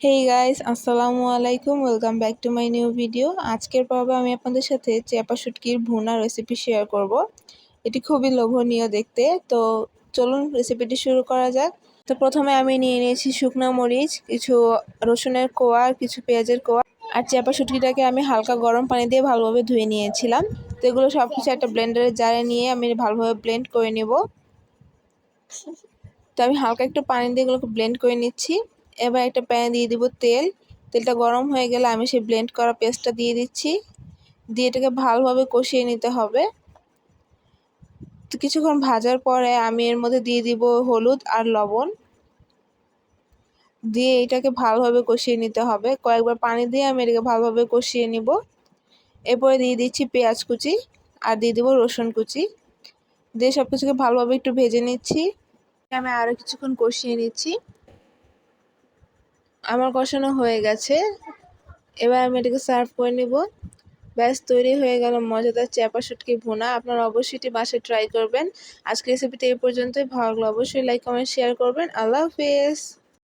হেই guys আসসালামু আলাইকুম welcome back to my new video আজকের পর্বে আমি আপনাদের সাথে চেপা শুটকির ভুনা রেসিপি শেয়ার করব। এটি খুবই লোভনীয় দেখতে, তো চলুন রেসিপিটি শুরু করা যাক। তো প্রথমে আমি নিয়ে নিয়েছি শুকনো মরিচ, কিছু রসুনের কোয়া, কিছু পেঁয়াজের কোয়া। আর চেপা শুটকিটাকে আমি হালকা গরম পানি দিয়ে ভালোভাবে ধুয়ে নিয়েছিলাম। তো এগুলো সব কিছু একটা ব্লেন্ডারের জারে নিয়ে আমি ভালোভাবে ব্লেন্ড করে নেব। তো আমি হালকা একটু পানি দিয়ে এগুলোকে ব্লেন্ড করে নিচ্ছি। এবার একটা প্যানে দিয়ে দিব তেল। তেলটা গরম হয়ে গেলে আমি সেই ব্লেন্ড করা পেস্টটা দিয়ে দিচ্ছি। দিয়ে এটাকে ভালোভাবে কষিয়ে নিতে হবে। তো কিছুক্ষণ ভাজার পরে আমি এর মধ্যে দিয়ে দিব হলুদ আর লবণ। দিয়ে এটাকে ভালোভাবে কষিয়ে নিতে হবে। কয়েকবার পানি দিয়ে আমি এটাকে ভালোভাবে কষিয়ে নিব। এরপরে দিয়ে দিচ্ছি পেঁয়াজ কুচি আর দিয়ে দিব রসুন কুচি। দিয়ে সব কিছুকে ভালোভাবে একটু ভেজে নিচ্ছি। আমি আরও কিছুক্ষণ কষিয়ে নিচ্ছি। আমার কষানো হয়ে গেছে। এবার আমি এটাকে সার্ভ করে নিব। ব্যাস, তৈরি হয়ে গেল মজাদার চ্যাপা শুটকি ভুনা। আপনারা অবশ্যই এটি বাসায় ট্রাই করবেন। আজকে রেসিপিটি এই পর্যন্তই। ভালো লাগলে অবশ্যই লাইক কমেন্ট শেয়ার করবেন। আল্লাহ হাফিজ।